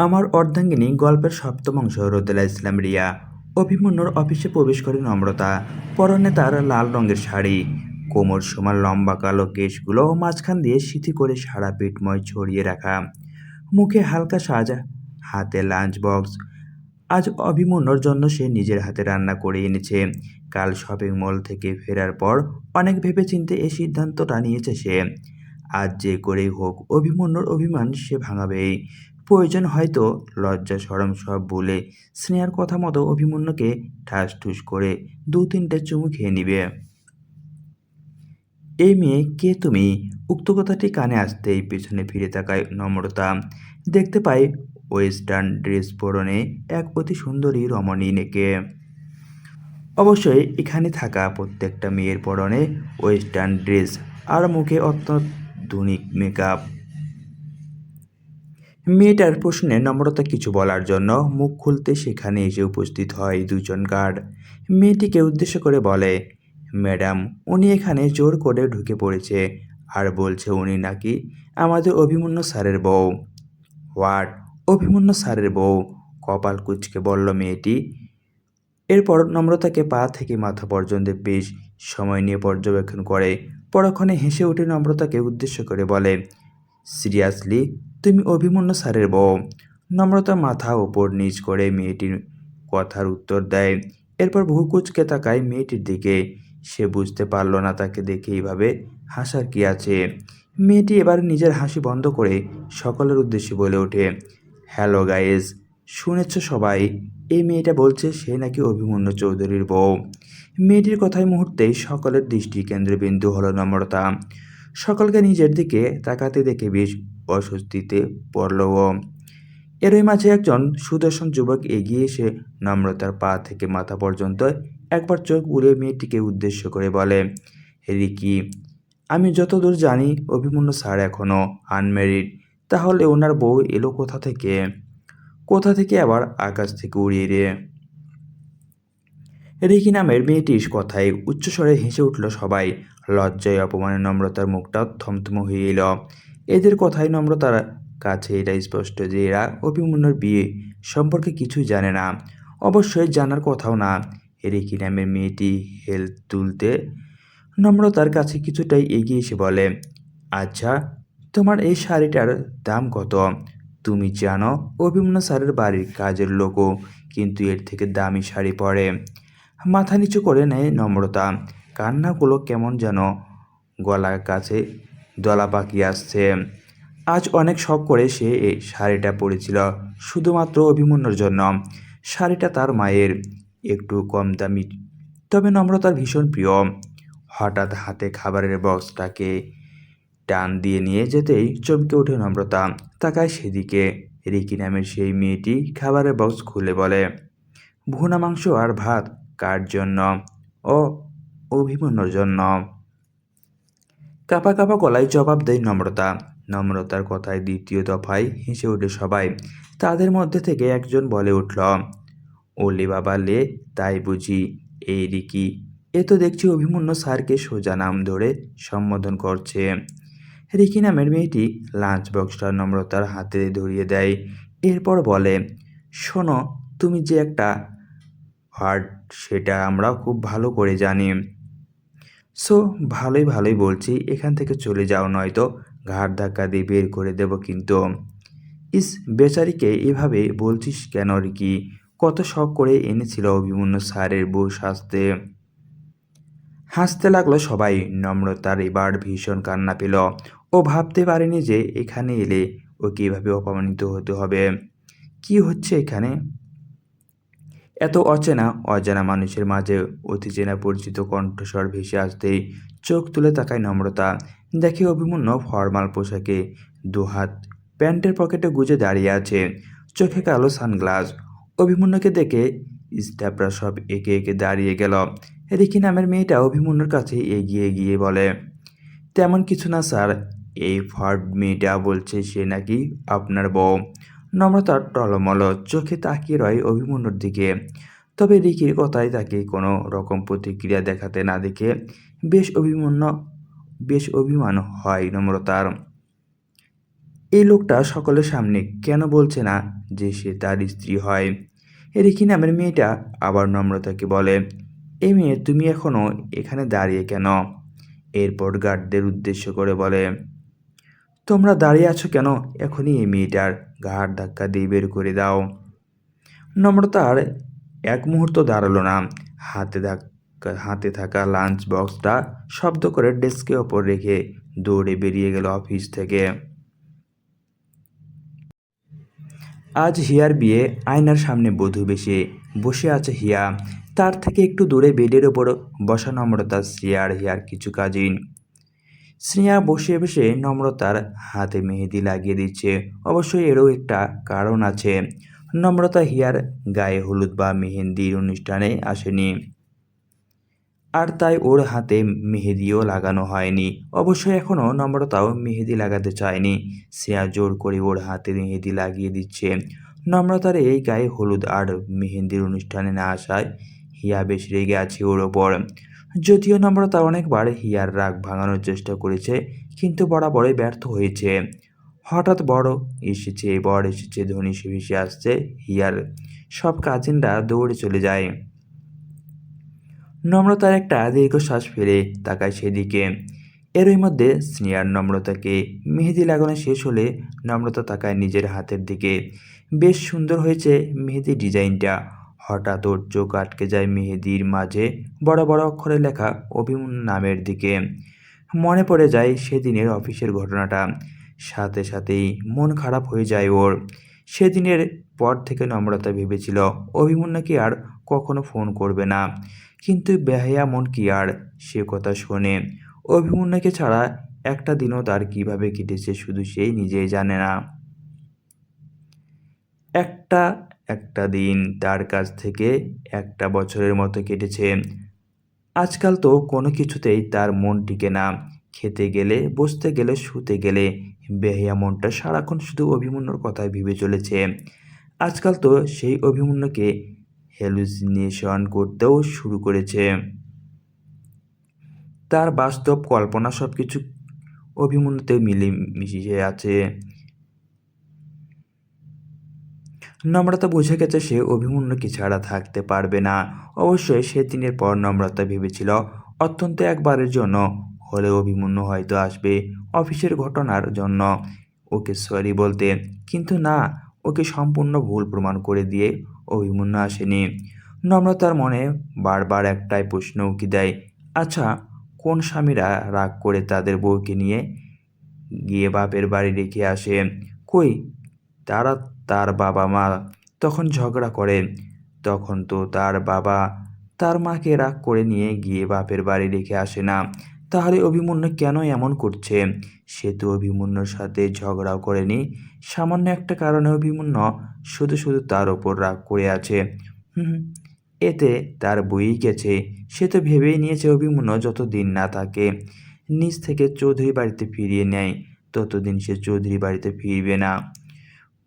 আমার অর্ধাঙ্গিনী গল্পের সপ্তম অংশ রোদেলা ইসলাম রিয়া। অভিমন্যুর অফিসে প্রবেশ করে নম্রতা। পরনে তার লাল রঙের শাড়ি। কোমর সমান লম্বা কালো কেশগুলো মাঝখান দিয়ে সিথি করে সারা পিঠময় ছড়িয়ে রাখা। মুখে হালকা সাজা, হাতে লাঞ্চ বক্স। আজ অভিমন্যুর জন্য সে নিজের হাতে রান্না করে এনেছে। কাল শপিং মল থেকে ফেরার পর অনেক ভেবেচিন্তে এই সিদ্ধান্তটা নিয়েছে সে। আজ যে করেই হোক, অভিমন্যুর অভিমান সে ভাঙাবেই। প্রয়োজন হয়তো লজ্জা, সরম সব বলে স্নেহার কথা মতো অভিমন্যুকে ঠাস ঠুস করে দু তিনটে চুমু খেয়ে নিবে। এই মেয়ে, কে তুমি? উক্ত কথাটি কানে আসতেই পেছনে ফিরে তাকায় নম্রতা। দেখতে পাই ওয়েস্টার্ন ড্রেস পরনে এক অতি সুন্দরী রমণী রমণীকে অবশ্যই এখানে থাকা প্রত্যেকটা মেয়ের পরনে ওয়েস্টার্ন ড্রেস আর মুখে অত্যাধুনিক মেকআপ। মেয়েটার প্রশ্নে নম্রতা কিছু বলার জন্য মুখ খুলতে সেখানে এসে উপস্থিত হয় দুজন গার্ড। মেয়েটিকে উদ্দেশ্য করে বলে, ম্যাডাম, উনি এখানে জোর করে ঢুকে পড়েছে। আর বলছে উনি নাকি আমাদের অভিমন্যু স্যারের বউ। হোয়াট? অভিমন্যু স্যারের বউ? কপাল কুচকে বলল মেয়েটি। এরপর নম্রতাকে পা থেকে মাথা পর্যন্ত বেশ সময় নিয়ে পর্যবেক্ষণ করে। পরক্ষণে হেসে উঠে নম্রতাকে উদ্দেশ্য করে বলে, সিরিয়াসলি তুমি অভিমন্যু স্যারের বউ। নম্রতা মাথা ওপর নিচ করে মেয়েটির কথার উত্তর দেয়। এরপর ভূ কুচকে তাকায় মেয়েটির দিকে। সে বুঝতে পারল না তাকে দেখে এইভাবে হাসার কি আছে। মেয়েটি এবার নিজের হাসি বন্ধ করে সকলের উদ্দেশ্যে বলে ওঠে, হ্যালো গাইজ শুনেছ সবাই? এই মেয়েটা বলছে সে নাকি অভিমন্যু চৌধুরীর বউ। মেয়েটির কথায় মুহূর্তেই সকলের দৃষ্টি কেন্দ্রবিন্দু হলো নম্রতা। সকলকে নিজের দিকে তাকাতে দেখে বেশ অস্বস্তিতে পড়ল ও। এরই মাঝে একজন সুদর্শন যুবক এগিয়ে এসে নম্রতার পা থেকে মাথা পর্যন্ত একবার চোখ উড়ে মেয়েটিকে উদ্দেশ্য করে বলে, রিকি, আমি যতদূর জানি অভিমন্যু স্যার এখনও আনম্যারিড, তাহলে ওনার বউ এলো কোথা থেকে? কোথা থেকে আবার আকাশ থেকে উড়িয়ে রে? রিকি নামের মেয়েটির কথায় উচ্চস্বরে হেসে উঠল সবাই। লজ্জায় অপমানে নম্রতার মুখটা থমথম হয়ে এল। এদের কথায় নম্রতার কাছে এটা স্পষ্ট যে এরা অভিমন্যুর বিয়ে সম্পর্কে কিছুই জানে না। অবশ্যই জানার কথাও না। রিকি নামের মেয়েটি হেলথ তুলতে নম্রতার কাছে কিছুটাই এগিয়ে এসে বলে আচ্ছা তোমার এই শাড়িটার দাম কত? তুমি জানো অভিমন্যু স্যারের বাড়ির কাজের লোকও কিন্তু এর থেকে দামি শাড়ি পরে। মাথা নিচু করে নেয় নম্রতা। কান্নাগুলো কেমন যেন গলার কাছে দলা পাকিয়ে আসছে। আজ অনেক শখ করে সে এই শাড়িটা পরেছিল, শুধুমাত্র অভিমন্যুর জন্য। শাড়িটা তার মায়ের একটু কম দামি, তবে নম্রতার ভীষণ প্রিয়। হঠাৎ হাতে খাবারের বক্সটাকে টান দিয়ে নিয়ে যেতেই চমকে ওঠে নম্রতা। তাকায় সেদিকে, রিকি নামের সেই মেয়েটি খাবারের বক্স খুলে বলে, ভুনা মাংস আর ভাত কার জন্য? ও অভিমন্যুর জন্য। কাপা কাপা গলায় জবাব দেয় নম্রতা। নম্রতার কথায় দ্বিতীয় দফায় হেসে ওঠে সবাই। তাদের মধ্যে থেকে একজন বলে উঠল ওলে বাবা লে, তাই বুঝি। এই রিকি, এ তো দেখছি অভিমন্যু স্যারকে সোজা নাম ধরে সম্বোধন করছে। রিকি নামের মেয়েটি লাঞ্চ বক্সটা নম্রতার হাতে ধরিয়ে দেয়। এরপর বলে, শোনো, তুমি যে একটা হার্ট, সেটা আমরা খুব ভালো করে জানি। সো ভালোই ভালোই বলছি, এখান থেকে চলে যাও নয়তো, ঘাড় ধাক্কা দিয়ে বের করে দেব কিন্তু। ইস, বেচারিকে এভাবে বলছিস কেন রিকি? কত শখ করে এনেছিল অভিমন্যু স্যারের বউ সাজতে। হাসতে লাগল সবাই, নম্রতার এবার ভীষণ কান্না পেল। ও ভাবতে পারেনি যে এখানে এলে ওকে এভাবে অপমানিত হতে হবে। কি হচ্ছে এখানে? এত অচেনা, অজানা মানুষের মাঝে অতি চেনা পরিচিত কণ্ঠস্বর ভেসে আসতেই চোখ তুলে তাকায় নম্রতা। দেখে অভিমন্যু ফর্মাল পোশাকে দুহাত প্যান্টের পকেটে গুজে দাঁড়িয়ে আছে, চোখে কালো সানগ্লাস। অভিমন্যুকে দেখে স্টাফরা সব একে একে দাঁড়িয়ে গেল। রিকি নামের মেয়েটা অভিমন্যুর কাছে এগিয়ে গিয়ে বলে, তেমন কিছু না স্যার, এই ফর্ড মেয়েটা বলছে সে নাকি আপনার বউ। নম্রতা টলমল, চোখে তাকিয়ে রয় অভিমন্যুর দিকে। তবে রিকির কথায় তাকে কোনো রকম প্রতিক্রিয়া দেখাতে না দেখে বেশ অভিমন্য, বেশ অভিমান হয় নম্রতার। এই লোকটা সকলের সামনে কেন বলছে না যে সে তার স্ত্রী হয়? রিকি নামের মেয়েটা আবার নম্রতাকে বলে, এই মেয়ে, তুমি এখনও এখানে দাঁড়িয়ে কেন? এরপর গার্ডদের উদ্দেশ্য করে বলে, তোমরা দাঁড়িয়ে আছো কেন এখনই এই মেয়েটার? ঘাড় ধাক্কা দিয়ে বের করে দাও। নম্রতার এক মুহূর্ত দাঁড়াল না। হাতে ধাক্কা, হাতে থাকা লাঞ্চ বক্সটা শব্দ করে ডেস্কের ওপর রেখে দৌড়ে বেরিয়ে গেল অফিস থেকে। আজ হিয়ার বিয়ে আয়নার সামনে বধূ বেশে বসে আছে হিয়া। তার থেকে একটু দূরে বেডের ওপর বসা নম্রতা শ্রেয়ার হিয়ার কিছু কাজিন। শ্রেয়া বসে বসে নম্রতার হাতে মেহেদি লাগিয়ে দিচ্ছে। অবশ্যই এরও একটা কারণ আছে। নম্রতা হিয়ার গায়ে হলুদ বা মেহেন্দির অনুষ্ঠানে আসেনি। আর তাই ওর হাতে মেহেদিও লাগানো হয়নি। অবশ্যই এখনও নম্রতাও মেহেদি লাগাতে চায়নি। শ্রেয়া জোর করে ওর হাতে মেহেদি লাগিয়ে দিচ্ছে। নম্রতার এই গায়ে হলুদ আর মেহেন্দির অনুষ্ঠানে না আসায় হিয়া বেশ রেগে আছে ওর ওপর। যদিও নম্রতা অনেকবার হিয়ার রাগ ভাঙানোর চেষ্টা করেছে, কিন্তু বরাবরই ব্যর্থ হয়েছে। হঠাৎ বড় এসেছে, বর এসেছে, ধনী ভেসে আসছে, হিয়ার সব কাজিনরা দৌড়ে চলে যায়। নম্রতার একটা দীর্ঘশ্বাস ফেলে তাকায় সেদিকে। এরই মধ্যে স্নেহার নম্রতাকে মেহেদি লাগানো শেষ হলে নম্রতা তাকায় নিজের হাতের দিকে। বেশ সুন্দর হয়েছে মেহেদি ডিজাইনটা। হঠাৎ ওর চোখ আটকে যায় মেহেদির মাঝে বড় বড় অক্ষরে লেখা অভিমন নামের দিকে। মনে পড়ে যায় সেদিনের অফিসের ঘটনাটা। সাথে সাথেই মন খারাপ হয়ে যায় ওর। সেদিনের পর থেকে নম্রতা ভেবেছিল অভিমন নাকি আর কখনো ফোন করবে না? কিন্তু বেহায়া মন কি আর? সে কথা শোনে। অভিমন্যাকে ছাড়া একটা দিনও তার কীভাবে কেটেছে শুধু সেই নিজেই জানে না। একটা একটা দিন তার কাছ থেকে একটা বছরের মতো কেটেছে। আজকাল তো কোনো কিছুতেই তার মন টিকে না। খেতে গেলে, বসতে গেলে, শুতে গেলে বেহিয়া মনটা সারাক্ষণ শুধু অভিমন্যুর কথাই ভেবে চলেছে। আজকাল তো সেই অভিমন্যুকে হ্যালুসিনেশন করতেও শুরু করেছে। তার বাস্তব কল্পনা সব কিছু অভিমন্যুতে মিলে মিশিয়ে আছে। নম্রতা বুঝে গেছে সে অভিমন্যুকে ছাড়া থাকতে পারবে না। অবশ্যই সে দিনের পর নম্রতা ভেবেছিল, অত্যন্ত একবারের জন্য হলে অভিমন্যু হয়তো আসবে অফিসের ঘটনার জন্য। ওকে সরি বলতে, কিন্তু না, ওকে সম্পূর্ণ ভুল প্রমাণ করে দিয়ে অভিমন্যু আসেনি। নম্রতার মনে বারবার একটাই প্রশ্ন উকি দেয় আচ্ছা কোন স্বামীরা রাগ করে তাদের বউকে নিয়ে গিয়ে বাপের বাড়ি রেখে আসে? কই? তারা তার বাবা মা তখন ঝগড়া করে। তখন তো তার বাবা তার মাকে রাগ করে নিয়ে গিয়ে বাপের বাড়ি রেখে আসে না। তাহলে অভিমন্যু কেন এমন করছে? সে তো অভিমন্যুর সাথে ঝগড়াও করেনি। সামান্য একটা কারণে অভিমন্য শুধু শুধু তার ওপর রাগ করে আছে। হুম, এতে তার বই গেছে। সে তো ভেবেই নিয়েছে অভিমন্যু যতদিন না থাকে নিজ থেকে চৌধুরী বাড়িতে ফিরিয়ে নেয়, ততদিন সে চৌধুরী বাড়িতে ফিরবে না।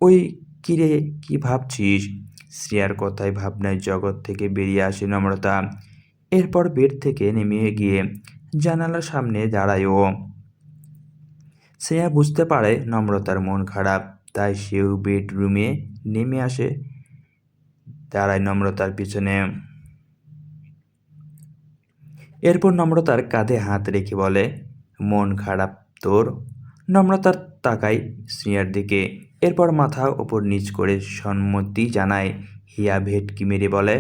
ওই কিরে কি ভাবছিস? শ্রেয়ার কথায় ভাবনায় জগৎ থেকে বেরিয়ে আসে নম্রতা। এরপর বেড থেকে নেমে গিয়ে জানালার সামনে দাঁড়ায় ও। শ্রেয়া বুঝতে পারে নম্রতার মন খারাপ, তাই সেও বেডরুমে নেমে আসে। দাঁড়ায় নম্রতার পিছনে। এরপর নম্রতার কাঁধে হাত রেখে বলে, মন খারাপ তোর? নম্রতার তাকাই শ্রেয়ার দিকে। এরপর মাথা ওপর নিচ করে সম্মতি জানায়, হিয়া ভেটকি মেরে বলে?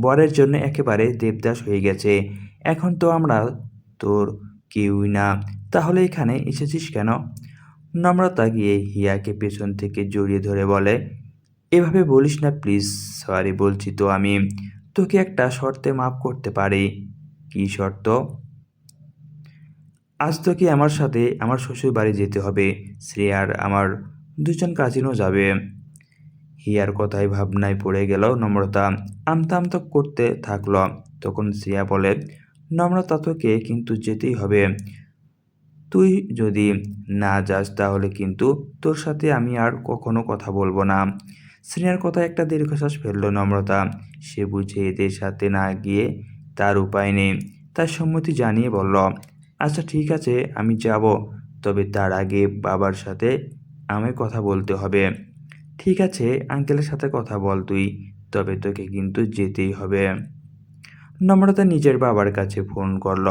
বরের জন্য একেবারে দেবদাস হয়ে গেছে। এখন তো আমরা তোর কেউই না। তাহলে এখানে এসেছিস কেন? নম্রতা গিয়ে হিয়াকে পেছন থেকে জড়িয়ে ধরে বলে, এভাবে বলিস না প্লিজ, সরি বলছি তো আমি। তোকে একটা শর্তে মাফ করতে পারি। কী শর্ত? আজ তোকে আমার সাথে আমার শ্বশুর বাড়ি যেতে হবে। শ্রেয়ার আমার দুজন কাজিনও যাবে। হিয়ার কথায় ভাবনায় পড়ে গেল নম্রতা। আমতা করতে থাকল। তখন শ্রেয়া বলে, নম্রতা তোকে কিন্তু যেতেই হবে। তুই যদি না যাস তাহলে কিন্তু তোর সাথে আমি আর কখনো কথা বলব না। শ্রেয়ার কথা একটা দীর্ঘশ্বাস ফেলল নম্রতা। সে বুঝে এদের সাথে না গিয়ে তার উপায় নেই। তার সম্মতি জানিয়ে বলল আচ্ছা ঠিক আছে, আমি যাব। তবে তার আগে বাবার সাথে আমায় কথা বলতে হবে। ঠিক আছে, আঙ্কেলের সাথে কথা বল তুই, তবে তোকে কিন্তু যেতেই হবে। নম্রতা নিজের বাবার কাছে ফোন করল।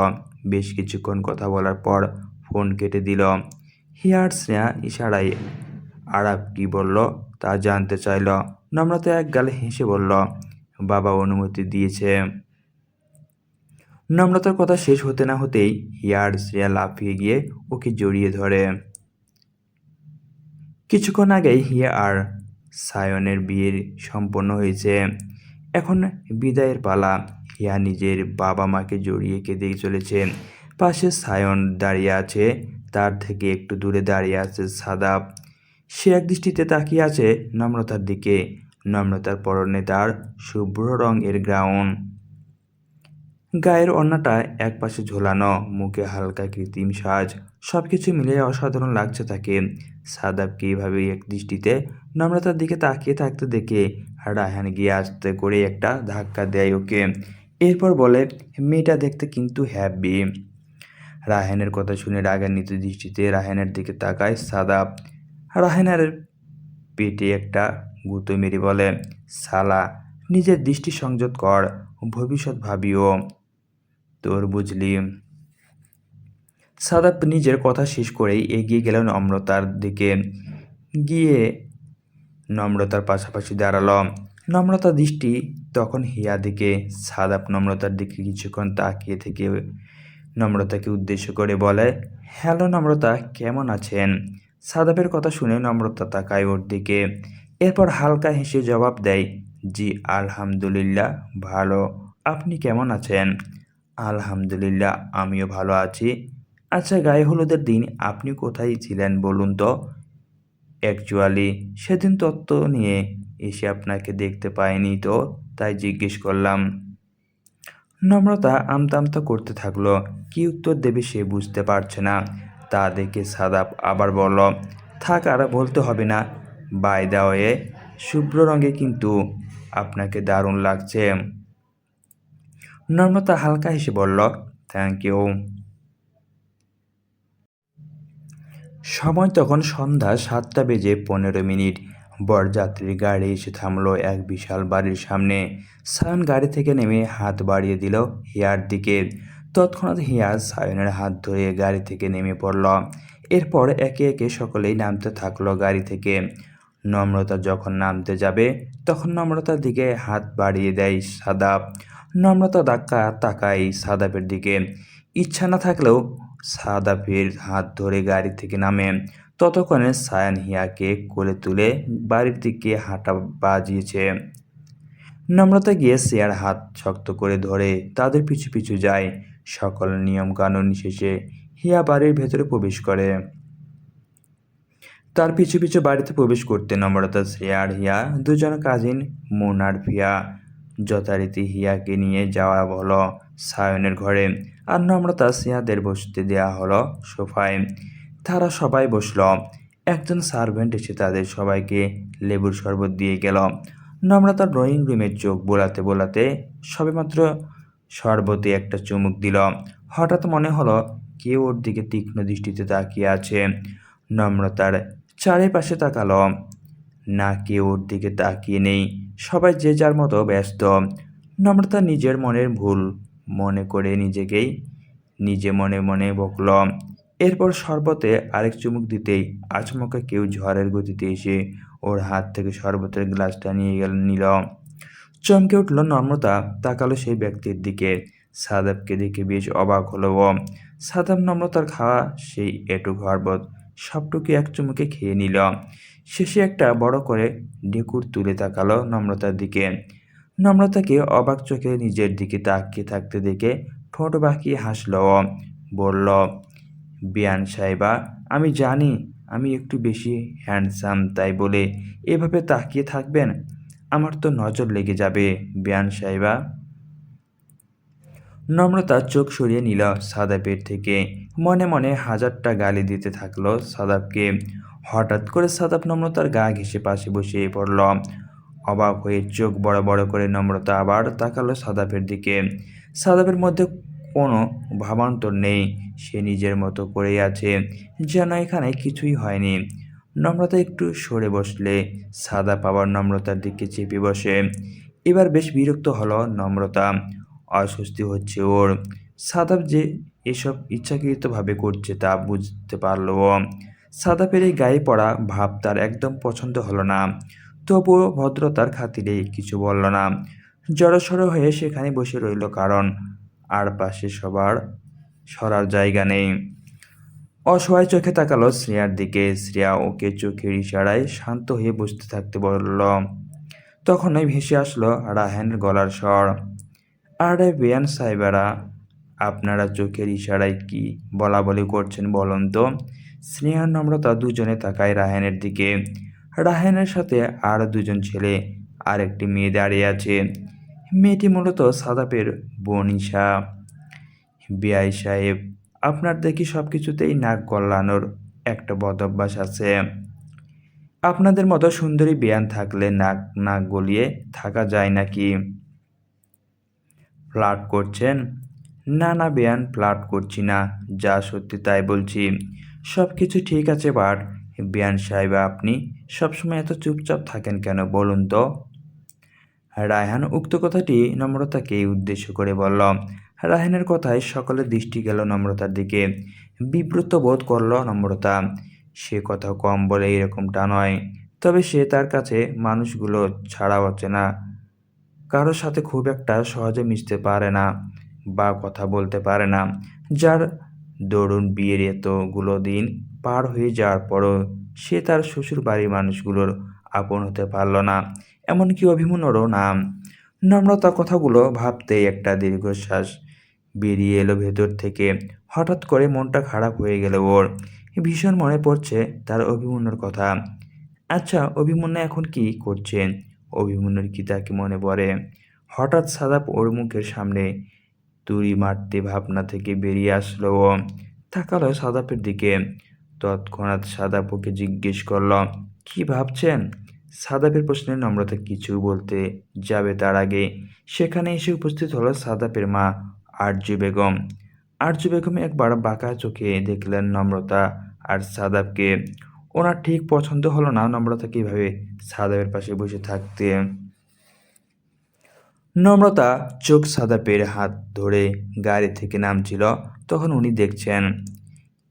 বেশ কিছুক্ষণ কথা বলার পর ফোন কেটে দিল। হিয়ার স্নেহা, ইশারায় আরাব কি বলল তা জানতে চাইল। নম্রতা এক গালে হেসে বলল, বাবা অনুমতি দিয়েছে। নম্রতার কথা শেষ হতে না হতেই হিয়ার শ্রেয়া লাফিয়ে গিয়ে ওকে জড়িয়ে ধরে। কিছুক্ষণ আগেই হিয়া আর সায়নের বিয়ের সম্পন্ন হয়েছে। এখন বিদায়ের পালা, হিয়া নিজের বাবা মাকে জড়িয়ে কেঁদে চলেছে। পাশে সায়ন দাঁড়িয়ে আছে, তার থেকে একটু দূরে দাঁড়িয়ে আছে সাদাব সে এক দৃষ্টিতে তাকিয়ে আছে নম্রতার দিকে। নম্রতার পরনে তার শুভ্র রঙের গ্রাউন্ড গায়ের অন্যটা এক পাশে ঝোলানো, মুখে হালকা কৃত্রিম সাজ সব কিছু মিলিয়ে অসাধারণ লাগছে তাকে। সাদাবকে এইভাবে এক দৃষ্টিতে নম্রতার দিকে তাকিয়ে থাকতে দেখে রায়হান গিয়ে আসতে করে একটা ধাক্কা দেয় ওকে। এরপর বলে, মেয়েটা দেখতে কিন্তু হ্যাপি রায়হানের কথা শুনে রাগান্বিত দৃষ্টিতে রায়হানের দিকে তাকায় সাদাব রায়হানের পেটে একটা গুঁতো মেরে বলে, সালা, নিজের দৃষ্টি সংযত কর, ভবিষ্যৎ ভাবিও। তোর বুঝলি। সাদাব নিজের কথা শেষ করেই এগিয়ে গেল নম্রতার দিকে। গিয়ে নম্রতার পাশাপাশি দাঁড়াল। নম্রতা দৃষ্টি তখন হিয়া দিকে। সাদাব নম্রতার দিকে কিছুক্ষণ তাকিয়ে থেকে নম্রতাকে উদ্দেশ্য করে বলে, হ্যালো নম্রতা, কেমন আছেন? সাদাপের কথা শুনে নম্রতা তাকায় ওর দিকে। এরপর হালকা হেসে জবাব দেয়, জি, আলহামদুলিল্লাহ, ভালো। আপনি কেমন আছেন? আলহামদুলিল্লাহ, আমিও ভালো আছি। আচ্ছা গায়ে হলুদের দিন আপনি কোথায় ছিলেন বলুন তো? অ্যাকচুয়ালি সেদিন তত্ত্ব নিয়ে এসে আপনাকে দেখতে পাইনি তো, তাই জিজ্ঞেস করলাম। নম্রতা আমতা আমতা করতে থাকল, কি উত্তর দেবে সে বুঝতে পারছে না। তা দেখে সাদাব আবার বলল, থাক, আর বলতে হবে না। বাই দাওয়ে শুভ্র রঙে কিন্তু আপনাকে দারুণ লাগছে। নম্রতা হালকা হেসে বলল থ্যাংক ইউ সময় তখন সন্ধ্যা সাতটা বেজে পনেরো মিনিট। বরযাত্রীর গাড়ি এসে থামলো এক বিশাল বাড়ির সামনে। সায়ন গাড়ি থেকে নেমে হাত বাড়িয়ে দিল হিয়ার দিকে। তৎক্ষণাৎ হিয়া সায়নের হাত ধরে গাড়ি থেকে নেমে পড়ল। এরপর একে একে সকলেই নামতে থাকল গাড়ি থেকে। নম্রতা যখন নামতে যাবে, তখন নম্রতার দিকে হাত বাড়িয়ে দেয় সাদাব নম্রতা ধাক্কা তাকাই সাদাবের দিকে। ইচ্ছা না থাকলেও সাদাবের হাত ধরে গাড়ি থেকে নামে। ততক্ষণে সায়ান হিয়াকে কোলে তুলে বাড়ির দিকে হাঁটা বাজিয়েছে। নম্রতা গিয়ে সিয়ার হাত শক্ত করে ধরে তাদের পিছু পিছু যায়। সকল নিয়ম কানুন শেষে হিয়া বাড়ির ভেতরে প্রবেশ করে। তার পিছু পিছু বাড়িতে প্রবেশ করতে নম্রতা শ্রেয়া আর হিয়া দুজন কাজিন মুন আর ফিয়া যথারীতি হিয়াকে নিয়ে যাওয়া হলো সায়নের ঘরে। আর নম্রতা সিয়াদের বসতে দেওয়া হলো সোফায়। তারা সবাই বসল। একজন সার্ভেন্ট এসে তাদের সবাইকে লেবুর শরবত দিয়ে গেল। নম্রতা ড্রয়িং রুমের চোখ বোলাতে বোলাতে সবেমাত্র শরবতে একটা চুমুক দিল। হঠাৎ মনে হলো কেউ ওর দিকে তীক্ষ্ণ দৃষ্টিতে তাকিয়ে আছে। নম্রতার চারিপাশে তাকালো। না কেউ ওর দিকে তাকিয়ে নেই। সবাই যে যার মতো ব্যস্ত। নম্রতা নিজের মনের ভুল। মনে করে নিজেকেই নিজে মনে মনে বকল। এরপর শরবতে আরেক চুমুক দিতেই আচমকা কেউ ঝড়ের গতিতে এসে ওর হাত থেকে শরবতের গ্লাসটা নিয়ে গেল, নিল। চমকে উঠল নম্রতা তাকালো সেই ব্যক্তির দিকে। সাদাবকে দেখে বেশ অবাক হলো ও। সাদাব নম্রতার খাওয়া সেই এটু শরবত। সবটুকু এক চুমুকে খেয়ে নিল। শেষে একটা বড় করে ঢেকুর তুলে তাকালো নম্রতার দিকে। নম্রতাকে অবাক চোখে নিজের দিকে তাকিয়ে থাকতে দেখে ঠোঁট বাঁকিয়ে হাসল বলল, বিয়ান সাহেবা, আমি জানি আমি একটু বেশি হ্যান্ডসাম, তাই বলে এভাবে তাকিয়ে থাকবেন? আমার তো নজর লেগে যাবে, বিয়ান সাহেবা। নম্রতা চোখ সরিয়ে নিল সাদাবের থেকে। মনে মনে হাজারটা গালি দিতে থাকল সাদাবকে হঠাৎ করে সাদাপ নম্রতার গা ঘেঁষে পাশে বসে পড়ল। অবাক হয়ে চোখ বড় বড় করে নম্রতা আবার তাকালো সাদাবের দিকে। সাদাপের মধ্যে কোনো ভাবান্তর নেই। সে নিজের মতো করেই আছে, যেন এখানে কিছুই হয়নি। নম্রতা একটু সরে বসলে সাদা পাওয়ার নম্রতার দিকে চেপে বসে। এবার বেশ বিরক্ত হলো নম্রতা। অস্বস্তি হচ্ছে ওর। সাদাব যে এসব ইচ্ছাকৃতভাবে করছে তা বুঝতে পারল ও সাদাপের গায়ে পড়া ভাব তার একদম পছন্দ হলো না। তবুও ভদ্রতার খাতিরে কিছু বলল না। জড়সড় হয়ে সেখানে বসে রইল কারণ, আর পাশে সবার সরার জায়গা নেই। অসহায় চোখে তাকালো শ্রেয়ার দিকে। শ্রেয়া ওকে চোখের ইশারায় শান্ত হয়ে বসতে থাকতে বলল। তখনই ভেসে আসলো রাহেনের গলার স্বর। আরে বেয়ান সাহেবেরা আপনারা চোখের ইশারায় কি বলা বলি করছেন বলুন তো? স্নেহার নম্রতা দুজনে তাকায় রাহেনের দিকে। রাহেনের সাথে আর দুজন ছেলে আর একটি মেয়ে দাঁড়িয়ে আছে। মেয়েটি মূলত সাদাপের বোন ঈশা বিআই সাহেব, আপনার দেখি সব কিছুতেই নাক গলানোর একটা বদ অভ্যাস আছে। আপনাদের মতো সুন্দরী বিয়ান থাকলে নাক নাক গলিয়ে থাকা যায় নাকি? ফ্লার্ট করছেন? না না বেয়ান, ফ্লার্ট করছি না, যা সত্যি তাই বলছি। সব কিছু ঠিক আছে, বাট বেয়ান সাহেব, আপনি সবসময় এত চুপচাপ থাকেন কেন বলুন তো? রায়হান উক্ত কথাটি নম্রতাকে উদ্দেশ্য করে বলল। রায়হানের কথায় সকলের দৃষ্টি গেল নম্রতার দিকে। বিব্রত বোধ করল নম্রতা। সে কথা কম বলে এরকমটা নয়। তবে সে তার কাছে মানুষগুলো ছাড়া হচ্ছে না কারোর সাথে খুব একটা সহজে মিশতে পারে না বা কথা বলতে পারে না। যার দরুন বিয়ের এতগুলো দিন পার হয়ে যাওয়ার পরও সে তার শ্বশুর বাড়ির মানুষগুলোর আপন হতে পারল না। এমনকি অভিমন্যুরও না। নম্রতা কথাগুলো ভাবতেই একটা দীর্ঘশ্বাস বেরিয়ে এলো ভেতর থেকে। হঠাৎ করে মনটা খারাপ হয়ে গেল ওর। ভীষণ মনে পড়ছে তার অভিমন্যুর কথা। আচ্ছা অভিমন্যু এখন কি করছে? অভিমন্যুর কি তাকে মনে পড়ে? হঠাৎ সাদাপ ওর মুখের সামনে তুড়ি মারতে ভাবনা থেকে বেরিয়ে আসলো। ও তাকালো সাদাপের দিকে। তৎক্ষণাৎ সাদাপ ওকে জিজ্ঞেস করল, কি ভাবছেন? সাদাপের প্রশ্নে নম্রতা কিছু বলতে যাবে তার আগে। সেখানে এসে উপস্থিত হলো সাদাপের মা আরজু বেগম। আরজু বেগম একবার বাঁকা চোখে দেখলেন নম্রতা আর সাদাবকে ওনার ঠিক পছন্দ হলো না নম্রতা কীভাবে সাদাবের পাশে বসে থাকতে। নম্রতা চোখ সাদা সাদাপের হাত ধরে গাড়ি থেকে নামছিল, তখন উনি দেখছেন,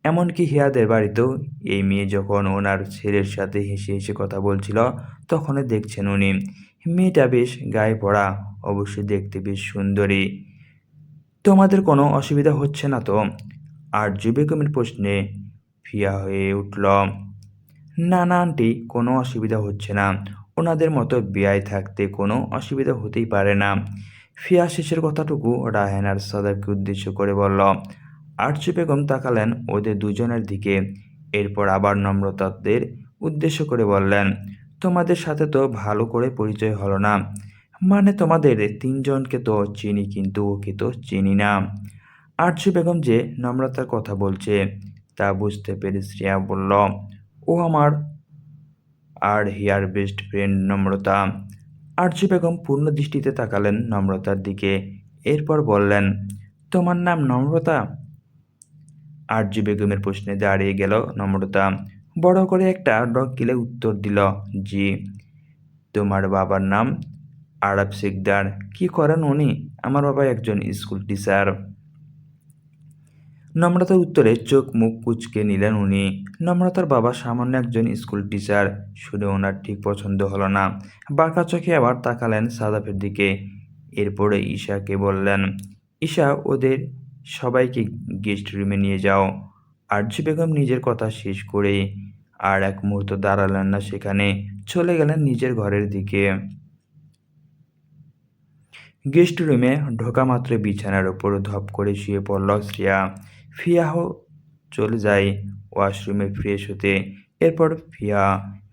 এমনকি হিয়াদের বাড়িতেও এই মেয়ে যখন ওনার ছেলের সাথে হেসে হেসে কথা বলছিল, তখনই দেখছেন উনি, মেয়েটা বেশ গায়ে পড়া অবশ্যই দেখতে বেশ সুন্দরী। তোমাদের কোনো অসুবিধা হচ্ছে না তো? আর বেগমের প্রশ্নে ফিয়া হয়ে উঠল, না না আন্টি, কোনো অসুবিধা হচ্ছে না। ওনাদের মতো বিয়ায় থাকতে কোনো অসুবিধা হতেই পারে না। ফিয়া শেষের কথাটুকু রাহেন আর উদ্দেশ্য করে বলল আরজু বেগম তাকালেন ওদের দুজনের দিকে। এরপর আবার নম্রতাদের উদ্দেশ্য করে বললেন, তোমাদের সাথে তো ভালো করে পরিচয় হলো না। মানে তোমাদের তিনজনকে তো চিনি কিন্তু ওকে তো চিনি না। আরজু বেগম যে নম্রতার কথা বলছে, তা বুঝতে পেরে শ্রেয়া বলল, ও আমার আর হিয়ার বেস্ট ফ্রেন্ড নম্রতা। আরজু বেগম পূর্ণ দৃষ্টিতে তাকালেন নম্রতার দিকে, এরপর বললেন, তোমার নাম নম্রতা? আরজু বেগমের প্রশ্নে দাঁড়িয়ে গেল নম্রতা। বড় করে একটা ডগ গিলে উত্তর দিল, জি, তোমার বাবার নাম আরব শিকদার কি করেন উনি? আমার বাবা একজন স্কুল টিচার। নম্রতার উত্তরে চোখ, মুখ কুচকে নিলেন উনি। নম্রতার বাবা সামান্য একজন স্কুল টিচার। শুনে ওনার ঠিক পছন্দ হলো না। বাঁকা চোখে আবার তাকালেন সাদাফের দিকে। এরপরে ঈশাকে বললেন, ঈশা, ওদের সবাইকে গেস্ট রুমে নিয়ে যাও। আরজু বেগম নিজের কথা শেষ করে আর এক মুহূর্ত দাঁড়ালেন না সেখানে। চলে গেলেন নিজের ঘরের দিকে। গেস্ট রুমে ঢোকা মাত্র বিছানার ওপর ধপ করে শুয়ে পড়ল শ্রেয়া। ফিয়াহ চলে যায় ওয়াশরুমে ফ্রেশ হতে। এরপর ফিয়া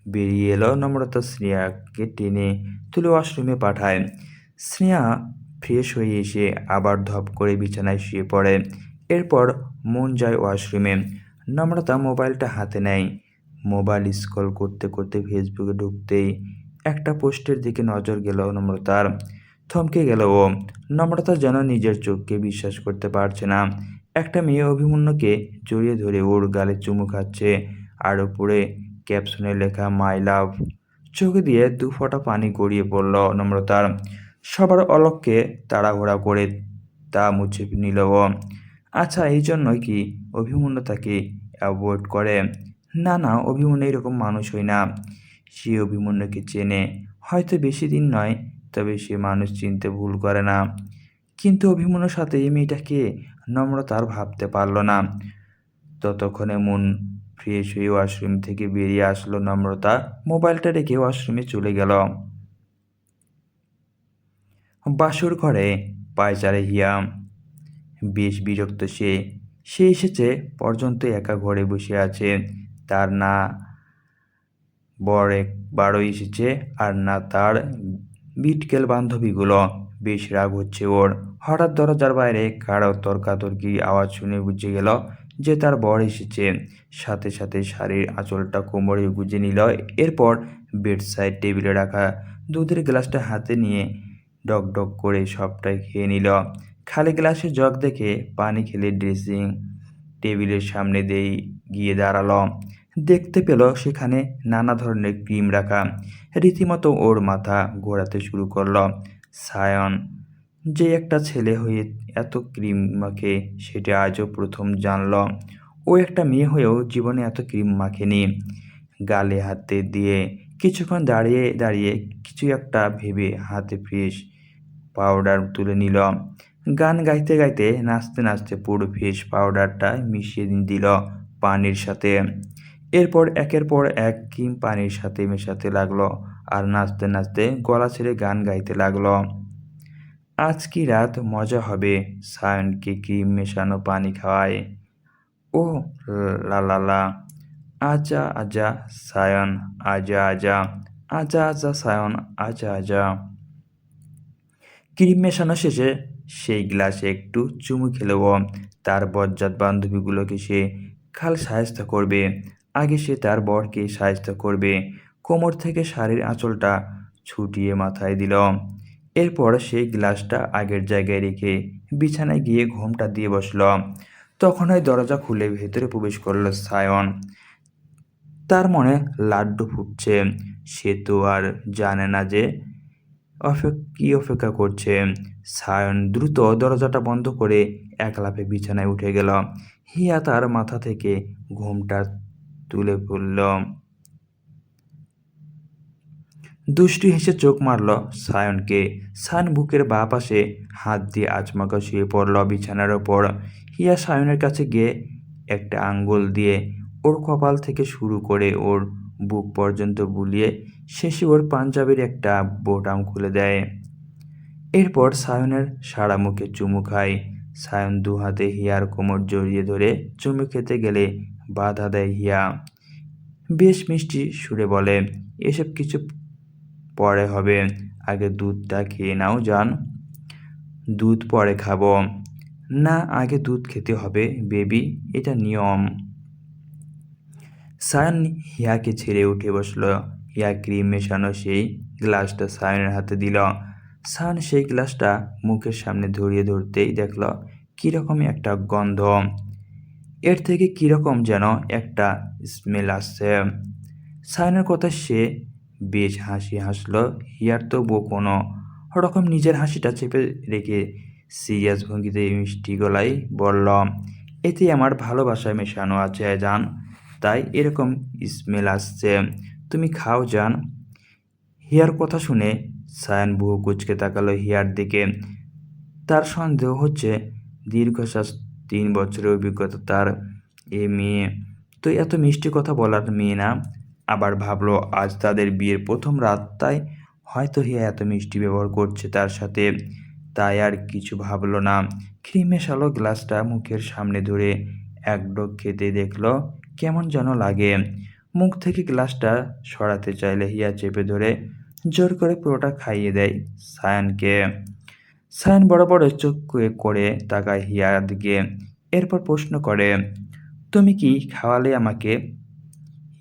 বেরিয়ে এলো নম্রতা স্নেহাকে টেনে তুলে ওয়াশরুমে পাঠায়। স্নেহা ফ্রেশ হয়ে এসে আবার ধপ করে বিছানায় শুয়ে পড়ে। এরপর মন যায় ওয়াশরুমে। নম্রতা মোবাইলটা হাতে নেয়। মোবাইল স্ক্রল করতে করতে ফেসবুকে ঢুকতেই একটা পোস্টের দিকে নজর গেল নম্রতার। থমকে গেল ও। নম্রতা যেন নিজের চোখকে বিশ্বাস করতে পারছে না। একটা মেয়ে অভিমন্যুকে জড়িয়ে ধরে ওর গালে চুমু খাচ্ছে আর উপরে ক্যাপশনে লেখা মাই লাভ। চোখে দিয়ে দু ফোঁটা পানি গড়িয়ে পড়ল নম্রতার। সবার অলককে তাড়াহুড়া করে তা মুছে নিল আচ্ছা এই জন্যই কি অভিমন্যু তাকে অ্যাভয়েড করে? না না, অভিমন্যু এরকম মানুষই না। সে অভিমন্যুকে চেনে। হয়তো বেশি দিন নয়, তবে সে মানুষ চিনতে ভুল করে না। কিন্তু সাথে এই মেয়েটাকে নম্রতা আর ভাবতে পারল না। ততক্ষণে মন ফ্রেশ হয়ে ওয়াশরুম থেকে বেরিয়ে আসলো নম্রতা। মোবাইলটা রেখে ওয়াশরুমে চলে গেল। বাসুর ঘরে পায়চারে হিয়া। বেশ বিরক্ত সে। সে এসেছে পর্যন্ত একা ঘরে বসে আছে। তার না বর একবারও এসেছে আর না তার বিটকেল বান্ধবীগুলো। বেশ রাগ হচ্ছে ওর। হঠাৎ দরজার বাইরে কারও তর্কাতর্কি আওয়াজ শুনে বুঝে গেল যে তার বর এসেছে। সাথে সাথে শাড়ির আঁচলটা কোমরে গুজে নিল। এরপর বেড সাইড টেবিলে রাখা দুধের গ্লাসটা হাতে নিয়ে ডক ডক করে সবটাই খেয়ে নিল। খালি গ্লাসে জগ দেখে পানি খেলে ড্রেসিং টেবিলের সামনে দিয়ে গিয়ে দাঁড়াল। দেখতে পেল সেখানে নানা ধরনের ক্রিম রাখা। রীতিমতো ওর মাথা ঘোরাতে শুরু করল। সায়ন, যে একটা ছেলে হয়ে এত ক্রিম মাখে সেটা আজও প্রথম জানল। ও একটা মেয়ে হয়েও জীবনে এত ক্রিম মাখেনি। গালে হাতে দিয়ে কিছুক্ষণ দাঁড়িয়ে দাঁড়িয়ে কিছু একটা ভেবে হাতে ফ্রেশ পাউডার তুলে নিল। গান গাইতে গাইতে নাচতে নাচতে পুরো ফেস পাউডারটা মিশিয়ে দিল পানির সাথে। এরপর একের পর এক ক্রিম পানির সাথে মেশাতে লাগল। আর নাচতে নাচতে গলা ছেড়ে গান গাইতে লাগল। আজ কি রাত? মজা হবে। সায়নকে ক্রিম মেশানো পানি খাওয়ায়। ও লা লা লা। আজা আজা সায়ন, আজা আজা। আজা আজা সায়ন, আজা আজা। ক্রিম মেশানো শেষে সেই গ্লাসে একটু চুমু খেলো ও। তার বজ্জাত বান্ধবীগুলোকে সে খাল সাহায্য করবে। আগে সে তার বরকে সাহায্য করবে। কোমর থেকে শাড়ির আঁচলটা ছুটিয়ে মাথায় দিল। এরপর সেই গ্লাসটা আগের জায়গায় রেখে বিছানায় গিয়ে ঘোমটা দিয়ে বসল। তখন ওই দরজা খুলে ভেতরে প্রবেশ করল সায়ন। তার মনে লাড্ডু ফুটছে। সে তো আর জানে না যে কী অপেক্ষা করছে। সায়ন দ্রুত দরজাটা বন্ধ করে এক লাফে বিছানায় উঠে গেল। হিয়া তার মাথা থেকে ঘুমটা তুলে পড়ল দুষ্টি হেসে চোখ মারল সায়নকে। সায়ন বুকের বা পাশে হাত দিয়ে আচমাকা শুয়ে পড়ল বিছানার ওপর। হিয়া সায়নের কাছে গিয়ে একটা আঙ্গুল দিয়ে ওর কপাল থেকে শুরু করে ওর বুক পর্যন্ত বুলিয়ে শেষে ওর পাঞ্জাবির একটা বোটাম খুলে দেয়। এরপর সায়নের সারা মুখে চুমু খায়। সায়ন দু হাতে হিয়ার কোমর জড়িয়ে ধরে চুমু খেতে গেলে বাধা দেয় হিয়া। বেশ মিষ্টি সুরে বলে, এসব কিছু পরে হবে। আগে দুধটা খেয়ে নাও যান দুধ পরে খাব। না, আগে দুধ খেতে হবে, বেবি, এটা নিয়ম। সায়ন হিয়াকে ছেড়ে উঠে বসল। হিয়া ক্রিম মেশানো সেই গ্লাসটা সায়নের হাতে দিল। সায়ন সেই গ্লাসটা মুখের সামনে ধরিয়ে ধরতেই দেখল কীরকম একটা গন্ধ। এর থেকে কীরকম যেন একটা স্মেল আসছে। সায়নের কথা সে বেশ হাসি হাসলো। হিয়ার তবুও কোনো ওরকম নিজের হাসিটা চেপে রেখে সিরিয়াস ভঙ্গিতে মিষ্টি গলায় বলল এতে আমার ভালোবাসায় মেশানো আছে, জান। তাই এরকম স্মেল আসছে। তুমি খাও যান হিয়ার কথা শুনে সায়ন বহু কুচকে তাকালো হিয়ার দিকে। তার সন্দেহ হচ্ছে দীর্ঘশ্বাস, তিন বছরের অভিজ্ঞতা তার এ মেয়ে। তো এত মিষ্টি কথা বলার মেয়ে না। আবার ভাবলো, আজ তাদের বিয়ের প্রথম রাত তাই হয়তো হিয়া এত মিষ্টি ব্যবহার করছে তার সাথে। তাই আর কিছু ভাবলো না। ক্রিম মেশালো গ্লাসটা মুখের সামনে ধরে। এক ডোক খেতে দেখল, কেমন যেন লাগে। মুখ থেকে গ্লাসটা সরাতে চাইলে হিয়া চেপে ধরে জোর করে পুরোটা খাইয়ে দেয় সায়নকে। সায়ন বড় বড় চোখ করে তাকায় হিয়ার দিকে। এরপর প্রশ্ন করে, তুমি কি খাওয়ালে আমাকে?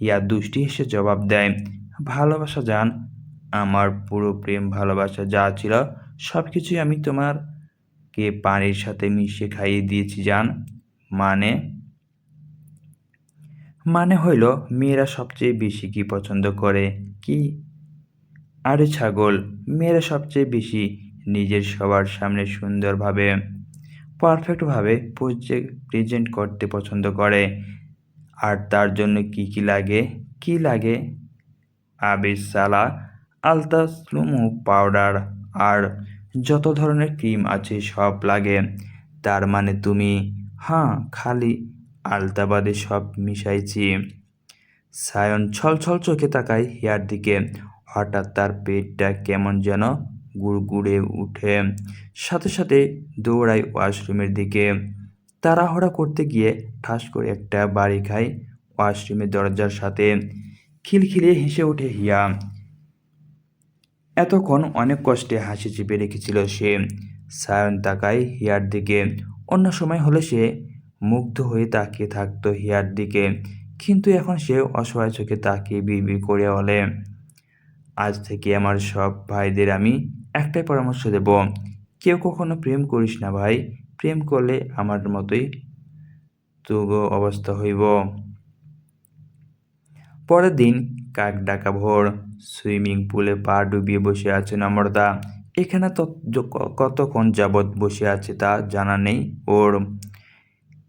হিয়া দুষ্টি হেসে জবাব দেয়, ভালোবাসা জান, আমার পুরো প্রেম, ভালোবাসা যা ছিল সব কিছুই আমি তোমার কে পানির সাথে মিশিয়ে খাইয়ে দিয়েছি জান। মানে মানে হইল মেয়েরা সবচেয়ে বেশি কি পছন্দ করে? কি? আরে ছাগল, মেয়েরা সবচেয়ে বেশি নিজের সবার সামনে সুন্দরভাবে পারফেক্টভাবে প্রেজেন্ট করতে পছন্দ করে। আর তার জন্য কি কি লাগে? কি লাগে? আবির সালা আলতাস্লুমু পাউডার আর যত ধরনের ক্রিম আছে সব লাগে। তার মানে তুমি হ্যাঁ খালি আলতাবাদে সব মিশাইছি। সায়ন ছলছল চোখে তাকায় হিয়ার দিকে। হঠাৎ তার পেটটা কেমন যেন গুড়গুড়ে উঠে। সাথে সাথে দৌড়ায় ওয়াশরুমের দিকে। তাড়াহড়া করতে গিয়ে ঠাস করে একটা বাড়ি খায় ওয়াশরুমের দরজার সাথে। খিলখিলিয়ে হেসে ওঠে হিয়া। এতক্ষণ অনেক কষ্টে হাসি চেপে রেখেছিল সে। সায়ন তাকায় হিয়ার দিকে। অন্য সময় হলে সে মুগ্ধ হয়ে তাকিয়ে থাকতো হিয়ার দিকে। কিন্তু এখন সে অসহায় চোখে তাকিয়ে বিড়বিড় করে বলে, আজ থেকে আমার সব ভাইদের আমি একটাই পরামর্শ দেব। কেউ কখনো প্রেম করিস না ভাই। প্রেম করলে আমার মতোই তুগো অবস্থা হইব। পরের দিন কাক ডাকা ভোর, সুইমিং পুলে পা ডুবিয়ে বসে আছে নম্রতা। এখানে কতক্ষণ যাবৎ বসে আছে তা জানা নেই ওর।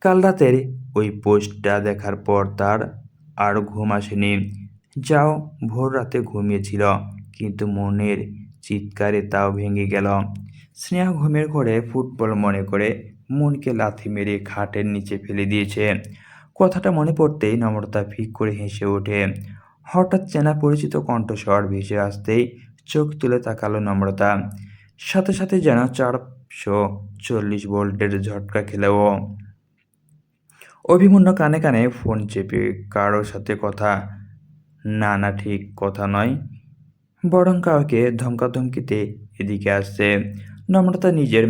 কাল রাতের ওই পোস্টটা দেখার পর তার আর ঘুম আসেনি। যাও, ভোর রাতে ঘুমিয়েছিল, কিন্তু মনের চিৎকারে তাও ভেঙে গেল। স্নেহা ঘুমের ঘরে ফুটবল মনে করে মনকে লাথি মেরে খাটের নিচে ফেলে দিয়েছে। কথাটা মনে পড়তেই নম্রতা ফিক করে হেসে ওঠে। হঠাৎ চেনা পরিচিত কণ্ঠস্বর ভেসে আসতেই চোখ তুলে তাকালো নম্রতা। সাথে সাথে যেন চারশো চল্লিশ ভোল্টের ঝটকা খেলেও। অভিমন্য কানে কানে ফোন চেপে কারোর সাথে কথা, না না, ঠিক কথা নয়, বরং কাউকে ধমকাধমকিতে এদিকে আসছে। নম্রতা নিজের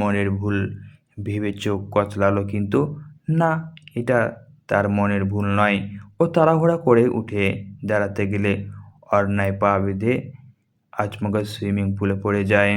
মনের ভুল ভেবে চোখ কচলালো কিন্তু না, এটা তার মনের ভুল নয়। ও তাড়াহুড়া করে উঠে দাঁড়াতে গেলে অন্যায় পা বেঁধে আচমকা সুইমিং পুলে পড়ে যায়।